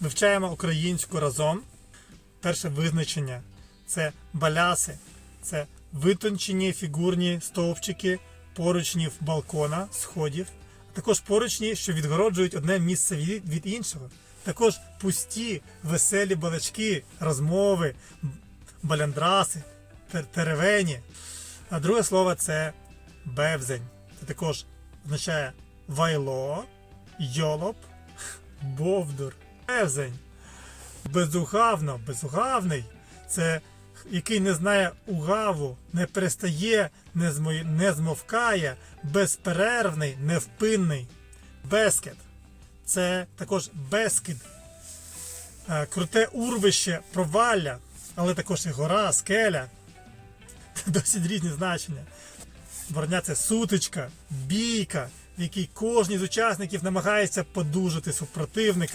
Вивчаємо українську разом. Перше визначення це баляси, це витончені фігурні стовпчики поручнів балкона, сходів, а також поручні, що відгороджують одне місце від іншого. Також пусті, веселі балачки, розмови, баляндраси, теревені. А друге слово це бевзень. Це також означає вайло, йолоп, бовдур, бевзень. Безугавно, безугавний. Це який не знає угаву, не перестає, не, змо- не змовкає, безперервний, невпинний. Бескет. Це також безкид. Е, Круте урвище, провалля, але також і гора, скеля. Досить різні значення. Борня це сутичка, бійка, в якій кожен з учасників намагається подужати супротивника.